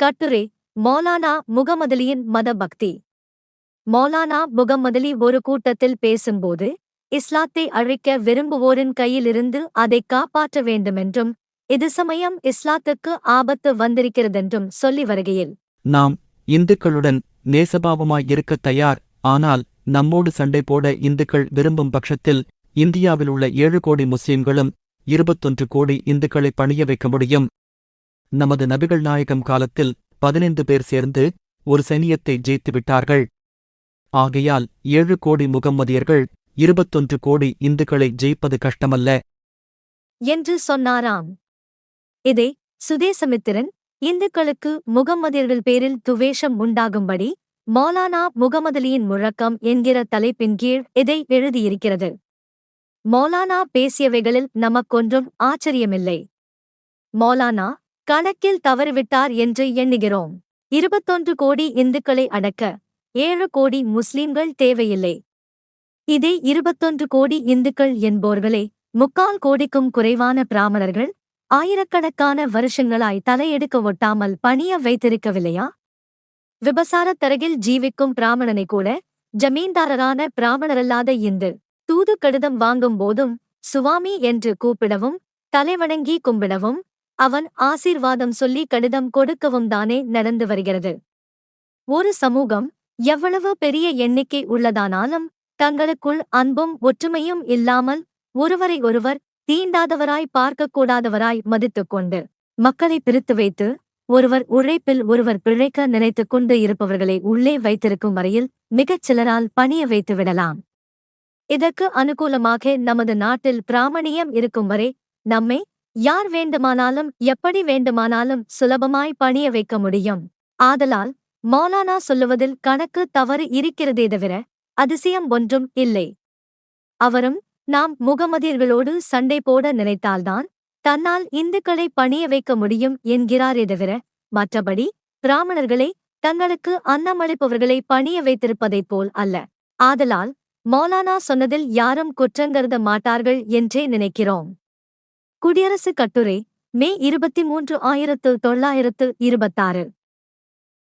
கட்டுரை மௌலானா முகமதலியின் மத பக்தி மௌலானா முகமதலி ஒரு கூட்டத்தில் பேசும்போது இஸ்லாத்தை அழிக்க விரும்புவோரின் கையிலிருந்து அதை காப்பாற்ற வேண்டுமென்றும் இது சமயம் இஸ்லாத்துக்கு ஆபத்து வந்திருக்கிறதென்றும் சொல்லி வருகையில். நாம் இந்துக்களுடன் நேசபாவமாய் இருக்க தயார் ஆனால் நம்மோடு சண்டை போட இந்துக்கள் விரும்பும் பட்சத்தில் இந்தியாவில் உள்ள ஏழு கோடி முஸ்லிம்களும் இருபத்தொன்று கோடி இந்துக்களை பணிய வைக்க முடியும். நமது நபிகள் நாயகம் காலத்தில் பதினைந்து பேர் சேர்ந்து ஒரு சைனியத்தை ஜெயித்து விட்டார்கள். ஆகையால் ஏழு கோடி முகம்மதியர்கள் இருபத்தொன்று கோடி இந்துக்களை ஜெயிப்பது கஷ்டமல்ல. என்று சொன்னாராம். இதை சுதேசமித்திரன் இந்துக்களுக்கு முகம்மதியர்கள் பேரில் துவேஷம் உண்டாகும்படி மௌலானா முகமதலியின் முழக்கம் என்கிற தலைப்பின் கீழ் இதை எழுதியிருக்கிறது. மௌலானா பேசியவைகளில் நமக்கொன்றும் ஆச்சரியமில்லை. மௌலானா கணக்கில் தவறிவிட்டார் என்று எண்ணுகிறோம். இருபத்தொன்று கோடி இந்துக்களை அடக்க ஏழு கோடி முஸ்லிம்கள் தேவையில்லை. இதே இருபத்தொன்று கோடி இந்துக்கள் என்போர்களே முக்கால் கோடிக்கும் குறைவான பிராமணர்கள் ஆயிரக்கணக்கான வருஷங்களாய் தலையெடுக்க ஒட்டாமல் பணிய வைத்திருக்கவில்லையா? விபசாரத் தரகில் ஜீவிக்கும் பிராமணனை கூட ஜமீன்தாரரான பிராமணரல்லாத இந்து தூது கடிதம் வாங்கும் போதும் சுவாமி என்று கூப்பிடவும் தலைவணங்கி கும்பிடவும் அவன் ஆசீர்வாதம் சொல்லி கடிதம் கொடுக்கவும் தானே நடந்து வருகிறது. ஒரு சமூகம் எவ்வளவு பெரிய எண்ணிக்கை உள்ளதானாலும் தங்களுக்குள் அன்பும் ஒற்றுமையும் இல்லாமல் ஒருவரை ஒருவர் தீண்டாதவராய் பார்க்கக்கூடாதவராய் மதித்துக் கொண்டு மக்களை பிரித்து வைத்து ஒருவர் உழைப்பில் ஒருவர் பிழைக்க நினைத்துக் கொண்டு இருப்பவர்களை உள்ளே வைத்திருக்கும் வரையில் மிகச் சிலரால் பணிய வைத்து விடலாம். இதற்கு அனுகூலமாக நமது நாட்டில் பிராமணியம் இருக்கும் வரை நம்மை யார் வேண்டுமானாலும் எப்படி வேண்டுமானாலும் சுலபமாய் பணிய வைக்க முடியும். ஆதலால் மௌலானா சொல்லுவதில் கணக்கு தவறு இருக்கிறதே தவிர அதிசயம் ஒன்றும் இல்லை. அவரும் நாம் முகமதியர்களோடு சண்டை போட நினைத்தால்தான் தன்னால் இந்துக்களை பணிய வைக்க முடியும் என்கிறாரே தவிர மற்றபடி பிராமணர்களை தங்களுக்கு அன்னமளிப்பவர்களை பணிய வைத்திருப்பதைப் போல் அல்ல. ஆதலால் மௌலானா சொன்னதில் யாரும் குற்றங்கருத மாட்டார்கள் என்றே நினைக்கிறோம். குடியரசு கட்டுரை மே இருபத்தி மூன்று ஆயிரத்து தொள்ளாயிரத்து இருபத்தாறு.